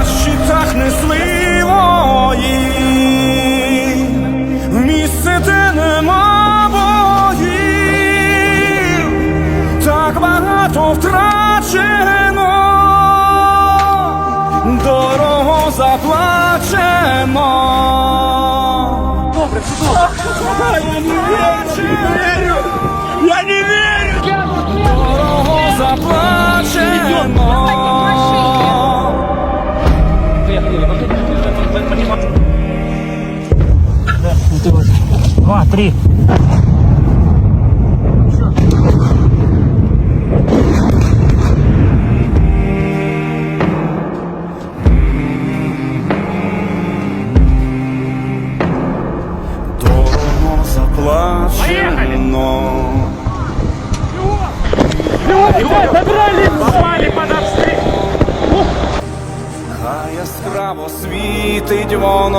На щитах в місце, де нема боїв, так багато втрачено, дорого заплачено. Добре, Я не вірю! Я не вірю! Дорого заплачено. Два, три. Дорого заплачено. Попали под обстрел. Хай яскраво світить воно,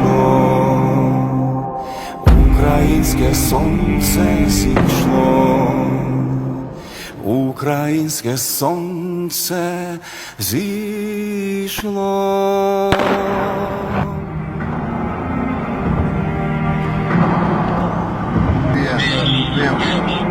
українське сонце зійшло, українське сонце зійшло. Yeah. bien.